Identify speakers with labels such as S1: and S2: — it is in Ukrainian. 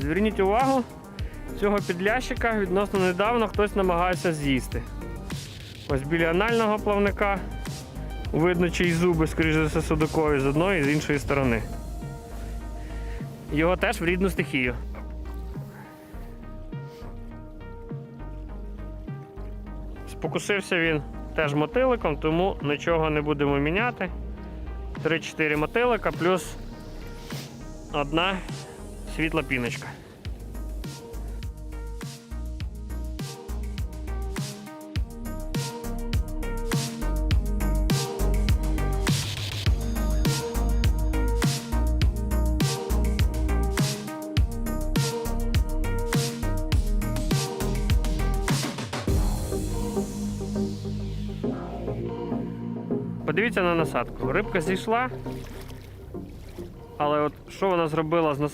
S1: зверніть увагу, цього підлящика відносно недавно хтось намагався з'їсти. Ось біля анального плавника видно чиї зуби, скоріш за все, судакові з одної і з іншої сторони. Його теж в рідну стихію. Спокусився він теж мотиликом, тому нічого не будемо міняти. 3-4 мотилика плюс одна світла піночка. Подивіться на насадку. Рибка зійшла. Але от що вона зробила з насадкою?